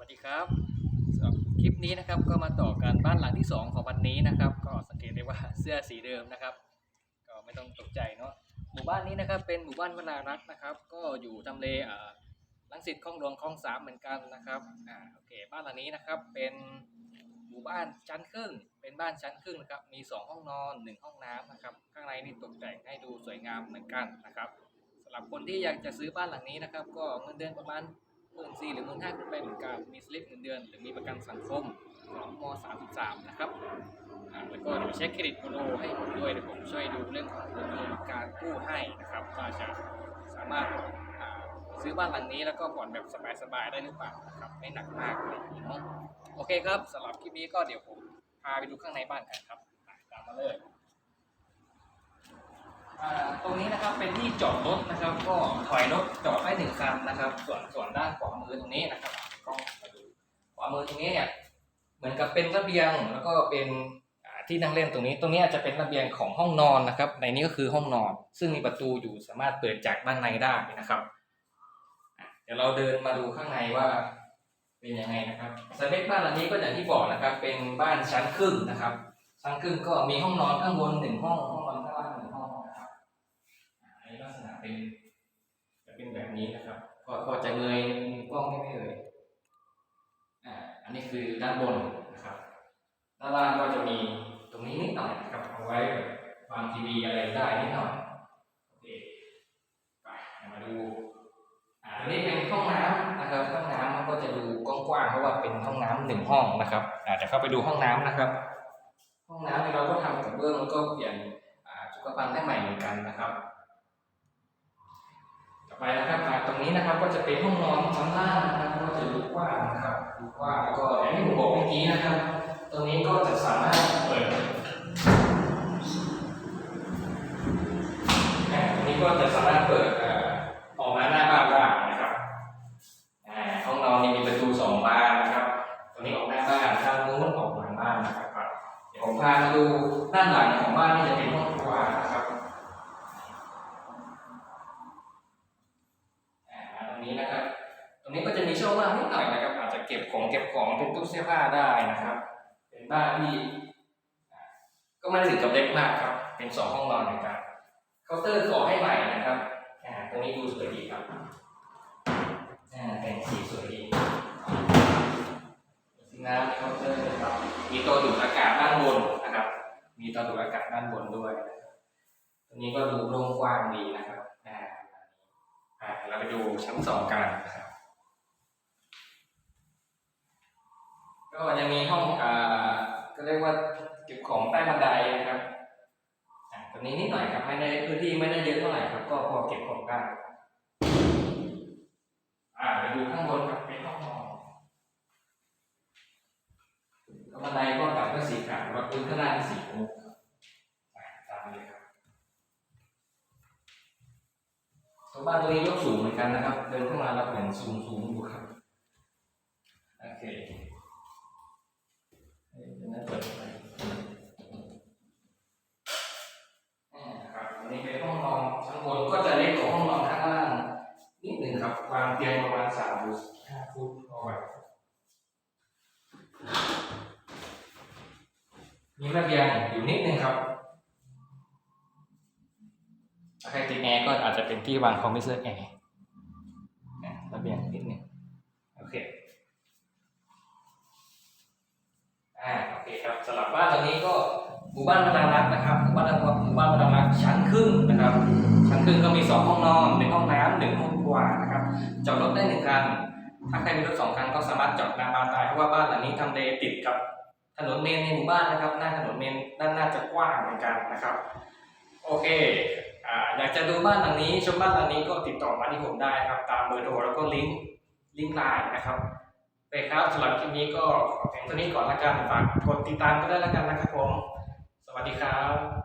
วัสดีครับคลิปนี้นะครับก็มาต่อกันบ้านหลังที่ 2 ของวันนี้นะครับ ก็สังเกตได้ว่าเสื้อสีเดิมนะครับ ก็ไม่ต้องตกใจเนาะหมู่บ้านนี้นะครับเป็นหมู่บ้านวนารักษ์นะครับ ก็อยู่ทำเลอ่าลังสิตคลองหลวงคลองสามเหมือนกันนะครับอ่าโอเคบ้านหลังนี้นะครับเป็นหมู่บ้านชั้นครึ่ง เป็นบ้านชั้นครึ่งนะครับมี 2 ห้องนอน 1 ห้องน้ำนะครับข้างในนี่ตกแต่งให้ดูสวยงามเหมือนกันนะครับสำหรับคนที่อยากจะซื้อบ้านหลังนี้นะครับ ก็เงินเดือนประมาณ หมื่นสี่หรือหมื่นห้าขึ้นไปเหมือนกันมีสลิปเงินเดือน หรือมีประกันสังคมของม33 นะครับแล้วก็เดี๋ยวเช็คเครดิตโปรให้ผมด้วยเดี๋ยวผมช่วยดูเรื่องของวงเงินการกู้ให้นะครับว่าจะสามารถซื้อบ้านหลังนี้แล้วก็ผ่อนแบบสบายๆได้หรือเปล่านะครับไม่หนักมากเลยเนาะโอเคครับสำหรับคลิปนี้ก็เดี๋ยวผมพาไปดูข้างในบ้านกันครับตามมาเลยตรงนี้นะครับเป็นที่จอดรถนะครับ ก็ถอยรถจอดได้หนึ่งคันนะครับ ส่วนือตรงนี้นะครับกล้องมาดูขวามือตรงนี้เนี่ยเหมือนกับเป็นระเบียงแล้วก็เป็นที่นั่งเล่นตรงนี้ ตรงนี้อาจจะเป็นระเบียงของห้องนอนนะครับ ในนี้ก็คือห้องนอน ซึ่งมีประตูอยู่สามารถเปิดจากด้านในได้นะครับ เดี๋ยวเราเดินมาดูข้างในว่าเป็นยังไงนะครับสเปคบ้านหลังนี้ก็อย่างที่บอกนะครับ เป็นบ้านชั้นครึ่งนะครับ ชั้นครึ่งก็มีห้องนอนข้างบนหนึ่งห้อง ห้องนอนข้างล่างหนึ่งห้องนะครับอันนี้ลักษณะเป็น เป็นแบบนี้นะครับพอพอจะเงยมุมกล้องได้ไหมเอ่ยอ่าอันนี้คือด้านบนนะครับด้านล่างก็จะมีตรงนี้นิดหน่อยนะครับเอาไว้แบบวางทีวีอะไรได้นิดหน่อยโอเคไปมาดูอ่าอันนี้เป็นห้องน้ำนะครับห้องน้ำมันก็จะดูกว้างๆเพราะว่าเป็นห้องน้ำหนึ่งห้องนะครับอ่าเดี๋ยวเข้าไปดูห้องน้ำนะครับ ห้องน้ำเนี่เราก็ทำกับเบื้องแล้วก็เปลี่ยนจุกปังได้ใหม่เหมือนกันนะครับ ต่อไปนะครับอ่าตรงนี้นะครับก็จะเป็นห้องนอนชั้นล่างนะครับก็จะดูกว้างนะครับดูกว้างแล้วก็อย่างที่ผมบอกเมื่อกี้นะครับ ตรงนี้ก็จะสามารถเปิดตรงนี้ก็จะสามารถเปิดออกมาหน้าบ้านได้นะครับห้องนอนนี่มีประตูสองบานนะครับตรงนี้ออกหน้าบ้านทางนู้นออกหลังบ้านนะครับเดี๋ยวผมพามาดูด้านหลังของบ้านนี่จะเป็นห้องครัวนะครับ อ่าตรง นี้นะครับ ตรงนี้ก็จะมีช่องว่างนิดหน่อยนะครับ อาจจะเก็บของเก็บของเป็นตู้เสื้อผ้าได้นะครับ เป็นบ้านที่ก็ไม่ได้ถึงกับเล็กมากครับ เป็นสองห้องนอนเหมือนกันเคาน์เตอร์ก่อให้ใหม่นะครับอ่าตรงนี้ดูสวยดีครับอ่าแต่งสีสวยดีสิน้ำเคาน์เตอร์นะครับ มีตัวดูดอากาศด้านบนนะครับ มีตัวดูดอากาศด้านบนด้วยนะครับตรงนี้ก็ดูโล่งกว้างดีนะครับ เราไปดูชั้นสองกันนะครับก็ยังมีห้องอ่าก็เรียกว่าเก็บของใต้บันไดนะครับอ่าตรงนี้นิดหน่อยครับไม่ได้พื้นที่ไม่ได้เยอะเท่าไหร่ครับ ก็พอเก็บของได้อ่าไปดูข้างบนครับเป็นห้องนอนบันไดก็ตัดด้วยสีขาวแล้วพื้นข้างล่างสีมุกครับอ่าตามนี้เลยครับ ตัว บ้านตัวนี้ยกสูงเหมือนกันนะครับ เดินเข้ามาแล้วเหมือนสูงสูงอยู่ครับ โอเคเดี๋ยวนั้นเปิดไปครับอันนี้เป็นห้องนอนชั้นบนก็จะเล็กกว่าห้องนอนข้างล่างนิดหนึ่งครับวางเตียงประมาณสามฟุตห้าฟุตพอไหวมีระเบียงอยู่นิดหนึ่งครับ อาจจะเป็นที่วางคอมพิวเตอร์แอร์ระเบียงนิดหนึ่งโอเคอ่าโอเคครับสำหรับบ้านตรงนี้ก็หมู่บ้านพลังรักนะครับหมู่บ้านหมู่บ้านพลังรักชั้นครึ่งนะครับ ชั้นครึ่งก็มีสองห้องนอนหนึ่งห้องน้ำหนึ่งห้องครัวนะครับจอดรถได้หนึ่งคันถ้าใครมีรถสองคันก็สามารถจอดหน้าบ้านได้เพราะว่าบ้านหลังนี้ทำเลติดกับถนนเมนในหมู่บ้านนะครับ หน้าถนนเมนด้านหน้าจะกว้างเหมือนกันนะครับ โอเค อยากจะดูบ้านหลังนี้ชมบ้านหลังนี้ก็ติดต่อมาที่ผมได้ครับ ตามเบอร์โทรแล้วก็ลิงก์ลิงก์ไลน์นะครับไปคครับสำหรับคลิปนี้ก็ขอเพียงเท่านี้ก่อนละกันฝากกดติดตามก็ได้ละกันนะครับผม สวัสดีครับ